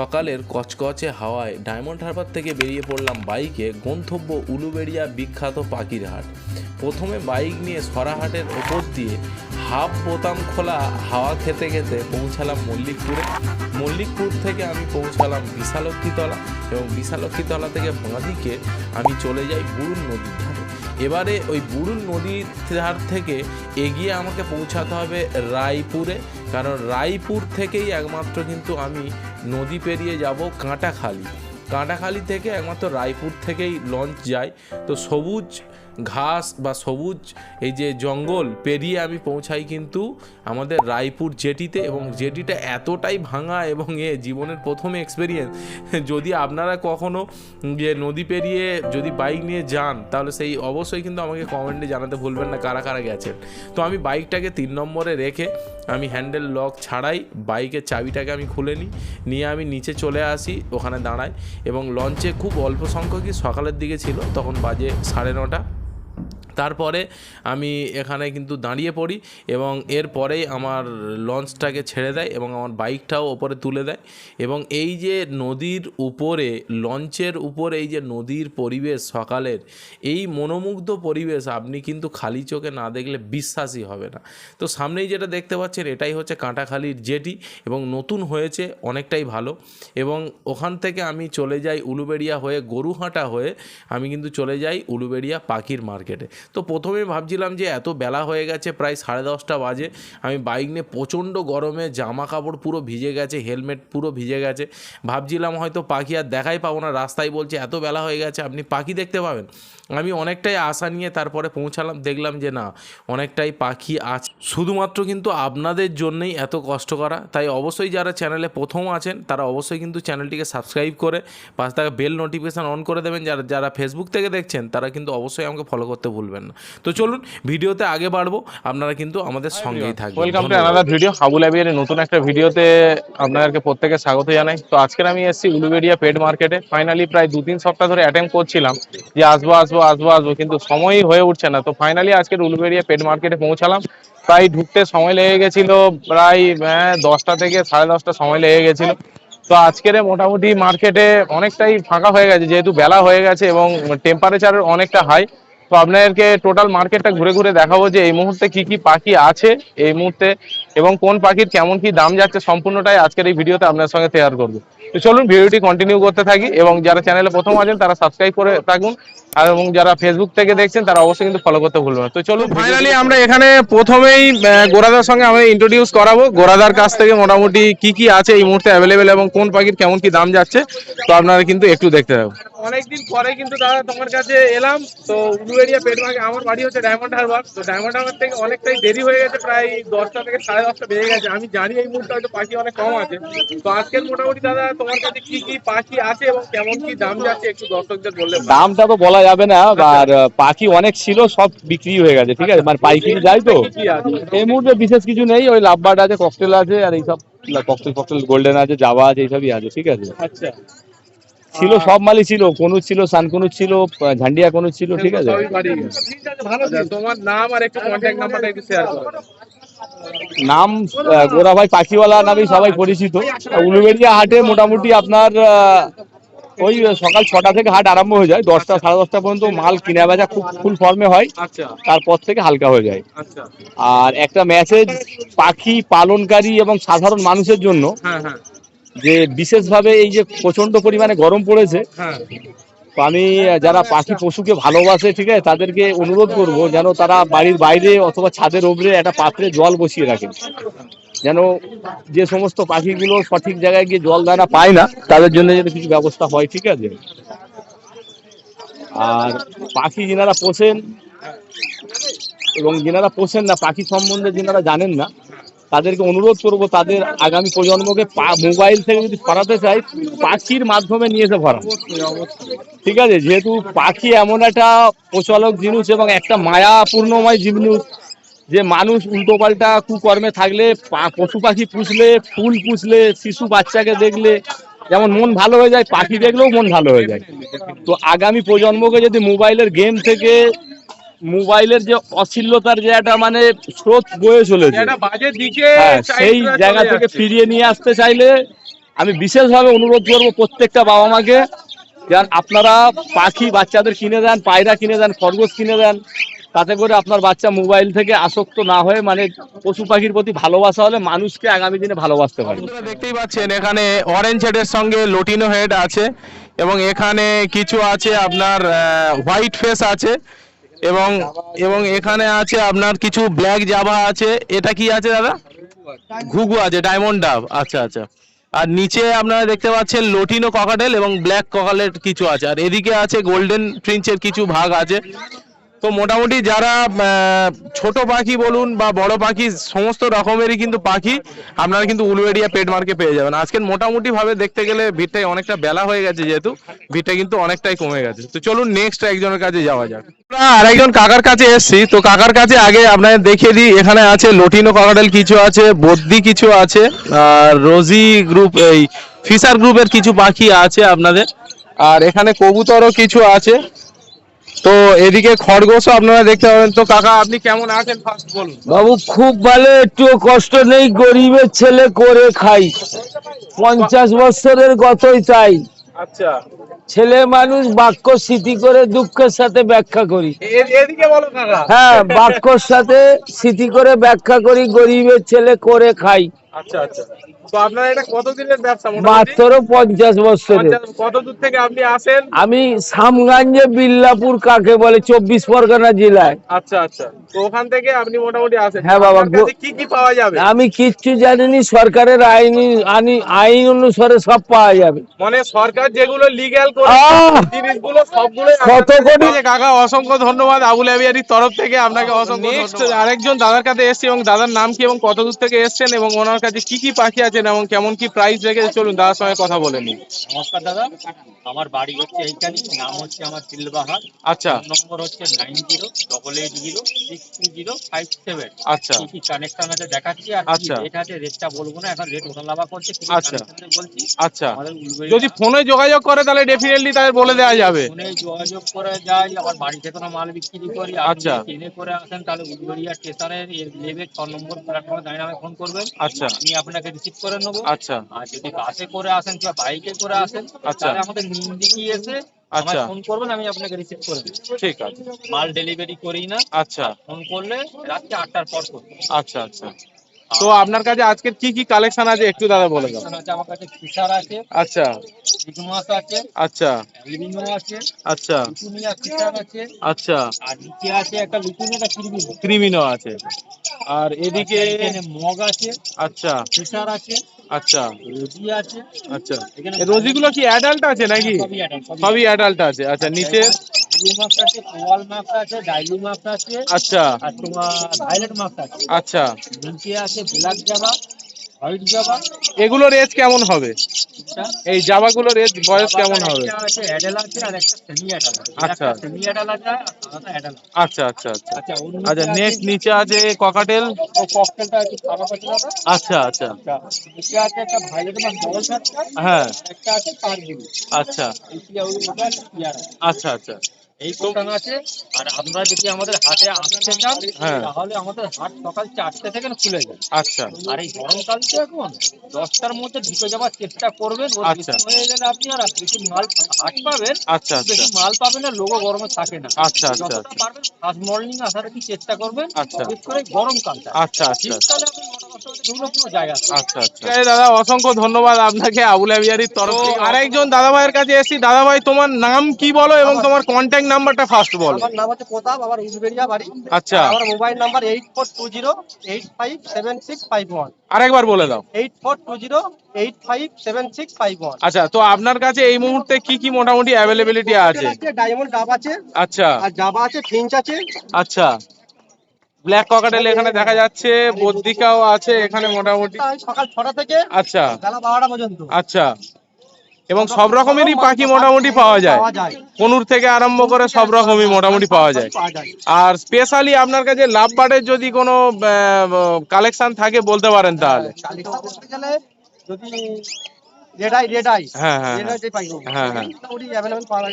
সকালের কচকচে হাওয়ায় ডায়মন্ড হারবার থেকে বেরিয়ে পড়লাম বাইকে গন্তব্য উলুবেড়িয়া বিখ্যাত পাখির হাট। প্রথমে বাইক নিয়ে সরাহাটের ওপর দিয়ে হাফ বোতাম খোলা হাওয়া খেতে খেতে পৌঁছালাম মল্লিকপুরে। মল্লিকপুর থেকে আমি পৌঁছালাম বিশালক্ষীতলা এবং বিশালক্ষীতলা থেকে বাঁদিকে আমি চলে যাই বুরুন নদীর ধারে। এবারে ওই বুরুন নদীর ধার থেকে এগিয়ে আমাকে পৌঁছাতে হবে রায়পুরে, কারণ রায়পুর থেকেই একমাত্র কিন্তু আমি নদী পেরিয়ে যাব কাঁটাখালি। কাঁটাখালি থেকে একমাত্র রায়পুর থেকেই লঞ্চ যায়। তো সবুজ ঘাস বা সবুজ, এই যে জঙ্গল পেরিয়ে আমি পৌঁছাই কিন্তু আমাদের রায়পুর জেটিতে এবং জেটিটা এতটাই ভাঙা এবং এ জীবনের প্রথম এক্সপেরিয়েন্স যদি আপনারা কখনো যে নদী পেরিয়ে যদি বাইক নিয়ে যান, তাহলে সেই অবশ্যই কিন্তু আমাকে কমেন্টে জানাতে ভুলবেন না কারা কারা গেছেন। তো আমি বাইকটাকে তিন নম্বরে রেখে আমি হ্যান্ডেল লক ছাড়াই বাইকের চাবিটাকে আমি খুলে নিই, নিয়ে আমি নিচে চলে আসি, ওখানে দাঁড়াই এবং লঞ্চে খুব অল্প সংখ্যকই সকালের দিকে ছিল, তখন বাজে সাড়ে নটা। তারপরে আমি এখানে কিন্তু দাঁড়িয়ে পড়ি এবং এরপরেই আমার লঞ্চটাকে ছেড়ে দেয় এবং আমার বাইকটাও ওপরে তুলে দেয় এবং এই যে নদীর উপরে, লঞ্চের উপর এই যে নদীর পরিবেশ সকালের, এই মনোমুগ্ধ পরিবেশ আপনি কিন্তু খালি চোখে না দেখলে বিশ্বাসই হবে না। তো সামনেই যেটা দেখতে পাচ্ছেন এটাই হচ্ছে কাঁটাখালির জেটি এবং নতুন হয়েছে, অনেকটাই ভালো এবং ওখান থেকে আমি চলে যাই উলুবেড়িয়া হয়ে, গরুহাটা হয়ে আমি কিন্তু চলে যাই উলুবেড়িয়া পাখির মার্কেটে। তো প্রথমে ভাবছিলাম যে এত বেলা হয়ে গেছে, প্রায় সাড়ে দশটা বাজে। আমি বাইক নিয়ে প্রচণ্ড গরমে জামা কাপড় পুরো ভিজে গেছে, হেলমেট পুরো ভিজে গেছে। ভাবছিলাম হয়তো পাখি আর দেখাই পাবো না, রাস্তায় বলছে এত বেলা হয়ে গেছে, আপনি পাখি দেখতে পাবেন। আমি অনেকটাই আশা নিয়ে তারপরে পৌঁছালাম, দেখলাম যে না, অনেকটাই পাখি আছে, শুধুমাত্র কিন্তু আপনাদের জন্যই এত কষ্ট করা। তাই অবশ্যই যারা চ্যানেলে প্রথম আছেন, তারা অবশ্যই কিন্তু চ্যানেলটিকে সাবস্ক্রাইব করে পাশ থেকে বেল নোটিফিকেশান অন করে দেবেন। যারা যারা ফেসবুক থেকে দেখছেন, তারা কিন্তু অবশ্যই আমাকে ফলো করতে ভুলবেন না। তো চলুন ভিডিওতে আগে বাড়বো। আপনারা কিন্তু আমাদের সঙ্গেই থাকবেন। ওয়েলকাম টু আনাদার ভিডিও হাবুল অ্যাবিয়ারের নতুন একটা ভিডিওতে আপনাদেরকে প্রত্যেকে স্বাগত জানাই। তো আজকের আমি এসেছি উলুবেড়িয়া পেড মার্কেটে ফাইনালি প্রায় দু তিন সপ্তাহ ধরে অ্যাটেম্প করছিলাম যে আসব আসব আসব আসব কিন্তু সময়ই হয়ে উঠছে না। তো ফাইনালি আজকের উলুবেড়িয়া পেড মার্কেটে পৌঁছালাম। প্রায় ঢুকতে সময় লেগে গেছিল প্রায় হ্যাঁ, দশটা থেকে সাড়ে দশটা সময় লেগে গেছিল। তো আজকের মোটামুটি মার্কেটে অনেকটাই ফাঁকা হয়ে গেছে যেহেতু বেলা হয়ে গেছে এবং টেম্পারেচার অনেকটা হাই তো আপনাদেরকে টোটাল মার্কেটটা ঘুরে ঘুরে দেখাবো যে এই মুহূর্তে কি কি পাখি আছে এই মুহূর্তে এবং কোন পাখির কেমন কি দাম যাচ্ছে সম্পূর্ণটাই আজকের এই ভিডিওতে আপনার সঙ্গে শেয়ার করব। তো চলুন ভিডিওটি কন্টিনিউ করতে থাকি এবং যারা চ্যানেলে প্রথম আছেন তারা সাবস্ক্রাইব করে থাকুন আর এবং যারা ফেসবুক থেকে দেখছেন তারা অবশ্যই কিন্তু ফলো করতে ভুলবেন না। তো চলুন ফাইনালি আমরা এখানে প্রথমেই গোরাদার সঙ্গে আমরা ইন্ট্রোডিউস করাবো। গোরাদার কাছ থেকে মোটামুটি কি কি আছে এই মুহূর্তে অ্যাভেলেবেল এবং কোন পাখির কেমন কি দাম যাচ্ছে তো আপনারা কিন্তু একটু দেখতে পাবেন অনেকদিন পরে কিন্তু দাদা তোমার কাছে এলাম। তো উলুবেড়িয়া পেটমাকে আমার বাড়ি হচ্ছে ডায়মন্ড হারবার তো ডায়মন্ড হারবার থেকে অনেকটাই দেরি হয়ে গেছে প্রায় দশটা থেকে সাড়ে দশটা বেজে গেছে। আমি জানি এই মুহূর্তে হয়তো পাখি অনেক কম আছে। তো আজকের মোটামুটি দাদা তোমার কাছে কি কি পাখি আছে এবং কেমন কি দাম যাচ্ছে একটু দর্শকদের বললে। দামটা তো বলা যাবে না আর পাখি অনেক ছিল সব বিক্রি হয়ে গেছে ঠিক আছে? মানে পাইকারি যাই তো। এই মুহূর্তে বিশেষ কিছু নেই ওই লাভবার্ড আছে ককটেল আছে আর এইসব ককটেল ফকটেল গোল্ডেন আছে জাবা আছে এইসবই আছে ঠিক আছে? আচ্ছা। ছিল সব মালই ছিল। কনুজ ছিল সানকনুজ ছিল ঝান্ডিয়া কনুজ ছিল ঠিক আছে। আচ্ছা, তোমার নাম আর একটু কন্ট্যাক্ট নাম্বারটা একটু শেয়ার করো। নাম গোরা ভাই পাখিওয়ালা নামেই সবাই পরিচিত। উলুবেড়িয়া হাটে মোটামুটি আপনার ওই সকাল ছটা থেকে হাট আরম্ভ হয়ে যায়। দশটা সাড়ে দশটা পর্যন্ত মাল কিনা বেচা খুব ফুল ফর্মে হয়। আচ্ছা। তারপর থেকে হালকা হয়ে যায়। আচ্ছা। আর একটা মেসেজ পাখি পালনকারী এবং সাধারণ মানুষের জন্য। হ্যাঁ হ্যাঁ। যে বিশেষভাবে এই যে প্রচণ্ড পরিমাণে গরম পড়েছে হ্যাঁ। আমি যারা পাখি পশুকে ভালোবাসে ঠিক আছে তাদেরকে অনুরোধ করব যেন তারা বাড়ির বাইরে অথবা ছাদের ওপরে একটা পাত্রে জল বসিয়ে রাখেন যেন যে সমস্ত পাখিগুলো সঠিক জায়গায় গিয়ে জল দানা পায় না তাদের জন্য যেন কিছু ব্যবস্থা হয় ঠিক আছে? আর পাখি যেনারা পোষেন এবং যেনারা পোষেন না পাখি সম্বন্ধে যেনারা জানেন না তাদেরকে অনুরোধ করব, তাদের আগামী প্রজন্মকে মোবাইল থেকে যদি সরাতে চাই, পাখির মাধ্যমে নিয়ে এসে ভরা ঠিক আছে? যেহেতু পাখি এমন একটা প্রচলক জিনিস এবং একটা মায়াপূর্ণময় জিনিস যে মানুষ উল্টো পাল্টা কুকর্মে থাকলে পশু পাখি পুষলে, ফুল পুষলে, শিশু বাচ্চাকে দেখলে যেমন মন ভালো হয়ে যায়, পাখি দেখলেও মন ভালো হয়ে যায়। তো আগামী প্রজন্মকে যদি মোবাইলের গেম থেকে মোবাইলের যে অশ্লীলতার যে একটা মানে স্রোত বয়ে চলেছে। একটা বাজে দিকে হ্যাঁ সেই জায়গা থেকে ফিরিয়ে নিয়ে আসতে চাইলে আমি বিশেষভাবে অনুরোধ করব প্রত্যেকটা বাবা মাকে যেন আপনারা পাখি বাচ্চাদের কিনে দেন পায়রা কিনে দেন খরগোশ কিনে দেন তাতে করে আপনার বাচ্চা মোবাইল থেকে আসক্ত না হয়ে মানে পশু পাখির প্রতি ভালোবাসা হলে মানুষকে আগামী দিনে ভালোবাসতে পারে। দেখতেই পাচ্ছেন এখানে অরেঞ্জ হেডের সঙ্গে লোটিনো হেড আছে এবং এখানে কিছু আছে আপনার হোয়াইট ফেস আছে। এবং এবং এখানে আছে আপনার কিছু ব্ল্যাক জাভা আছে। এটা কি আছে দাদা? ঘুঘু আছে ডায়মন্ড ডাব আচ্ছা আচ্ছা। আর নিচে আপনারা দেখতে পাচ্ছেন লোটিনো ককাটেল এবং ব্ল্যাক ককালের কিছু আছে। আর এদিকে আছে গোল্ডেন প্রিন্সের কিছু ভাগ আছে। তো মোটামুটি যারা ছোট পাখি বলুন বা বড় পাখি, সমস্ত রকমেরই কিন্তু পাখি আপনারা কিন্তু উলুবেড়িয়া পেট মার্কে পেয়ে যাবেন। আজকের মোটামুটি ভাবে দেখতে গেলে ভিড়টাই অনেকটা বেলা হয়ে গেছে যেহেতু, ভিড়টা কিন্তু অনেকটাই কমে গেছে। তো চলুন নেক্সট একজনের কাছে যাওয়া যাক। আমরা আরেকজন কাকার কাছে এসেছি। তো কাকার কাছে আগে আপনাদের দেখিয়ে দিই, এখানে আছে লটিনো ককাটেল কিছু আছে বদ্দি কিছু আছে, আর রোজি গ্রুপ এই ফিশার গ্রুপের কিছু পাখি আছে আপনাদের। আর এখানে কবুতরও কিছু আছে। তো এদিকে খরগোশও আপনারা দেখতে পাবেন। তো কাকা আপনি কেমন আছেন? ফার্স্ট বলুন। বাবু খুব ভালো একটু কষ্ট নেই গরিবের ছেলে করে খাই। পঞ্চাশ বছরের গতই তাই আচ্ছা। ছেলে মানুষ বাক্য স্মৃতি করে দুঃখের সাথে ব্যাখ্যা করি। হ্যাঁ বাক্যর সাথে স্মৃতি করে ব্যাখ্যা করি গরিবের ছেলে করে খাই। আচ্ছা আচ্ছা। তো আপনার এটা কতদিনের ব্যবসা? পঞ্চাশ বছরের। কত দূর থেকে আপনি আসেন? আমি সামগঞ্জে বিল্লাপুর কাকে বলে চব্বিশ পরগনা জেলায়। আচ্ছা আচ্ছা। তো ওখান থেকে আপনি মোটামুটি আসেন। হ্যাঁ বাবা, কি কি পাওয়া যাবে? আমি কিচ্ছু জানিনি সরকারের আইনি আইনি আইন অনুসারে সব পাওয়া যাবে। মানে সরকার যেগুলো লিগ্যাল করে জিনিসগুলো সবগুলো কত কোটি- কাকা অসংখ্য ধন্যবাদ আবুল আবিয়ারির তরফ থেকে। আপনাকে অসংখ্য নেক্সট আরেকজন দাদার কাছে এসেছি এবং দাদার নাম কি এবং কত দূর থেকে এসেছেন এবং ওনার কাছে কি কি পাখি আছেন এবং কেমন কি প্রাইস রেখেছে? চলুন দাদার সঙ্গে কথা বলে নিই। নমস্কার দাদা আমার বাড়ি হচ্ছে এইখানে নাম হচ্ছে আমার দিলবাহার আচ্ছা। নম্বর হচ্ছে nine zero double eight zero six two zero five seven আচ্ছা। কি কি কানেকশন আছে দেখাচ্ছি আর আচ্ছা। রেট আছে রেটটা বলব না এখন রেট ওঠালাভা করছে আচ্ছা। বলছি। আচ্ছা। যদি ফোনে যোগাযোগ করে তাহলে ডেফিনেটলি তাদের বলে দেওয়া যাবে। ফোনে যোগাযোগ করে যাই আবার বাড়িতে কোনো মাল বিক্রি করি আচ্ছা। ট্রেনে করে আসেন তাহলে উলবেড়িয়া স্টেশনের লেবে ছ নম্বর প্ল্যাটফর্মে দাঁড়িয়ে আমাকে ফোন করবেন। আচ্ছা। আমি আপনাকে রিসিভ করে নেব। আচ্ছা। আর যদি বাসে করে আসেন কিংবা বাইকে করে আসেন আচ্ছা। আমাদের নিন্দিকি এসে আচ্ছা। ফোন করবেন আমি আপনাকে রিসিভ করে দেবো। ঠিক আছে। মাল ডেলিভারি করি না। আচ্ছা। ফোন করলে রাত্রি আটটার পর করব। আচ্ছা আচ্ছা। তো আপনার কাছে আজকের কি কি কালেকশন আছে একটু দাদা বলে দাও। আমার কাছে ফিশার আছে আচ্ছা। মাছ আছে আচ্ছা। আছে আচ্ছা। আছে আচ্ছা। আর নিচে আছে একটা ক্রিমিনো আছে। আর এদিকে এখানে মগ আছে আচ্ছা। ফিশার আছে আচ্ছা। রুজি আছে। আচ্ছা। রোজিগুলো কি অ্যাডাল্ট আছে নাকি? সবই অ্যাডাল্ট আছে। আচ্ছা নিচে ব্লু আছে কোয়াল আছে ডাইলু আছে আচ্ছা। আর তোমার ভাইলেট আছে। আচ্ছা। নিচে আছে ব্ল্যাক জাবা হোয়াইট জাবা এগুলোর এজ কেমন হবে? এই জামাগুলোর এজ বয়স কেমন হবে? আছে অ্যাডাল আছে আর একটা সেমি অ্যাডাল আচ্ছা। সেমি অ্যাডাল আছে আর অ্যাডাল আচ্ছা আচ্ছা আচ্ছা। আচ্ছা আচ্ছা নেক্সট নিচে আছে ককাটেল ও ককটেলটা একটু সাদা আচ্ছা আচ্ছা। আচ্ছা নিচে আছে একটা ভাইলেট মাছ ডবল হ্যাঁ। একটা আছে পার আচ্ছা। পিয়ার আচ্ছা আচ্ছা। এই প্রোগ্রাম আছে। আর আপনারা যদি আমাদের হাটে আসতে চান হ্যাঁ। তাহলে আমাদের হাট সকাল চারটে থেকে খুলে যায়। আচ্ছা। আর এই গরমকাল তো এখন দশটার মধ্যে ঢুকে যাওয়ার চেষ্টা করবেন। আচ্ছা। হয়ে গেলে আপনি আর বেশি মাল হাট পাবেন। আচ্ছা আচ্ছা। বেশি মাল পাবেন না লোগো গরমে থাকে না। আচ্ছা, আচ্ছা, আচ্ছা। পারবেন ফার্স্ট মর্নিং আসার কি চেষ্টা করবেন। আচ্ছা। বিশেষ করে গরমকালটা। আচ্ছা আচ্ছা। শীতকালে আপনি আচ্ছা আচ্ছা। দাদা অসংখ্য ধন্যবাদ আপনাকে আবুল তরফ থেকে। আরেকজন দাদা ভাইয়ের কাছে এসেছি। দাদা ভাই তোমার নাম কি বলো এবং তোমার কন্ট্যাক্ট নাম্বারটা ফার্স্ট বলো। আমার নাম হচ্ছে প্রতাপ আমার উজবেরিয়া বাড়ি। আচ্ছা। আমার mobile number eight four two zero eight five seven six five one আরেকবার বলে দাও। Eight four two zero eight five seven six five one আচ্ছা তো আপনার কাছে এই মুহূর্তে কি কি মোটামুটি অ্যাভেলেবিলিটি আছে? ডায়মন্ড ডাব আছে। আচ্ছা। আর জাবা আছে ফিঞ্চ আছে। আচ্ছা। ব্ল্যাক ককাটেল এখানে দেখা যাচ্ছে বদ্রিকাও আছে এখানে মোটামুটি। সকাল ছটা থেকে আচ্ছা। বেলা বারোটা পর্যন্ত। আচ্ছা। এবং সব রকমেরই পাখি মোটামুটি পাওয়া যায়। কনুর থেকে আরম্ভ করে সব রকমই মোটামুটি পাওয়া যায়। আর স্পেশালি আপনার কাছে লাভ বার্ডের যদি কোনো কালেকশন থাকে বলতে পারেন তাহলে। যদি হ্যাঁ, হ্যাঁ, হ্যাঁ, হ্যাঁ।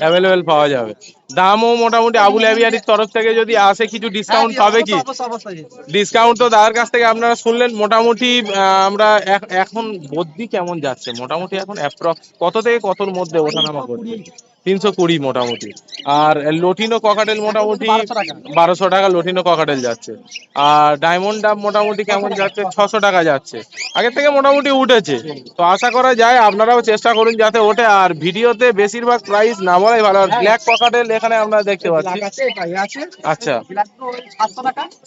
অ্যাভেলেবেল পাওয়া যাবে। দামও মোটামুটি আবুল আবিয়ারির তরফ থেকে যদি আসে কিছু ডিসকাউন্ট পাবে কি? ডিসকাউন্ট তো দাদার কাছ থেকে আপনারা শুনলেন। মোটামুটি আমরা এখন বদ্যি কেমন যাচ্ছে? মোটামুটি এখন অ্যাপ্রক্স কত থেকে কতর মধ্যে ওঠানামা করছে? তিনশো কুড়ি। মোটামুটি। আর লটিনো ককাটেল মোটামুটি বারোশো টাকা। বারোশো টাকা লটিনো ককাটেল যাচ্ছে। আর ডায়মন্ড ডাব মোটামুটি কেমন যাচ্ছে? ছশো। টাকা যাচ্ছে। আগের থেকে মোটামুটি উঠেছে। তো আশা করা যায় আপনারাও চেষ্টা করুন যাতে ওঠে। আর ভিডিওতে বেশিরভাগ প্রাইস না বলাই ভালো। আর ব্ল্যাক ককাটেল এখানে আমরা দেখতে পাচ্ছি। আচ্ছা।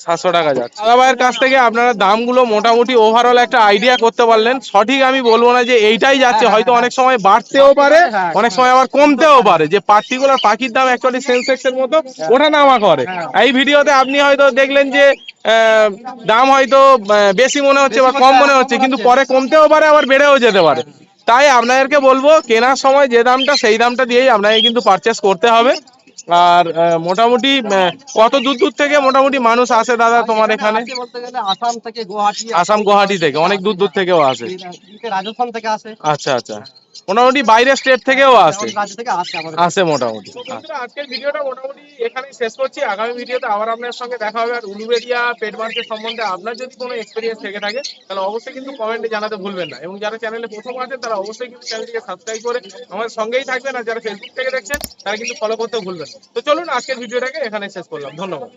সাতশো টাকা। যাচ্ছে। দাদা ভাইয়ের কাছ থেকে আপনারা দামগুলো মোটামুটি ওভারঅল একটা আইডিয়া করতে পারলেন। সঠিক আমি বলব না যে এইটাই যাচ্ছে হয়তো অনেক সময় বাড়তেও পারে অনেক সময় আবার কমতেও পারে। যে পার্টিকুলার পাখির দাম অ্যাকচুয়ালি সেন্সেক্সের মতো ওঠা নামা করে। এই ভিডিওতে আপনি হয়তো দেখলেন যে দাম হয়তো বেশি মনে হচ্ছে বা কম মনে হচ্ছে কিন্তু পরে কমতেও পারে আবার বেড়েও যেতে পারে। তাই আপনাদেরকে বলব কেনার সময় যে দামটা সেই দামটা দিয়েই আপনাকে কিন্তু পারচেস করতে হবে। আর মোটামুটি আহ, কত দূর দূর থেকে মোটামুটি মানুষ আসে দাদা তোমার এখানে? আসাম থেকে গুয়াহাটি আসাম গুয়াহাটি থেকে অনেক দূর দূর থেকেও আসে। রাজস্থান থেকে আসে। আচ্ছা আচ্ছা। মোটামুটি বাইরের স্টেট থেকেও আসে। থেকে আসে মোটামুটি আজকের ভিডিওটা মোটামুটি এখানেই শেষ করছি। আগামী ভিডিওতে আবার আপনার সঙ্গে দেখা হবে। আর উলুবেরিয়া পেট মার্কেট সম্বন্ধে আপনার যদি কোনো এক্সপিরিয়েন্স থেকে থাকে তাহলে অবশ্যই কিন্তু কমেন্টে জানাতে ভুলবেন না। এবং যারা চ্যানেলে প্রথম আছেন তারা অবশ্যই কিন্তু চ্যানেলটিকে সাবস্ক্রাইব করে আমাদের সঙ্গেই থাকবেন। আর যারা ফেসবুক থেকে দেখছেন তারা কিন্তু ফলো করতে ভুলবেন না। তো চলুন আজকের ভিডিওটাকে এখানে শেষ করলাম। ধন্যবাদ।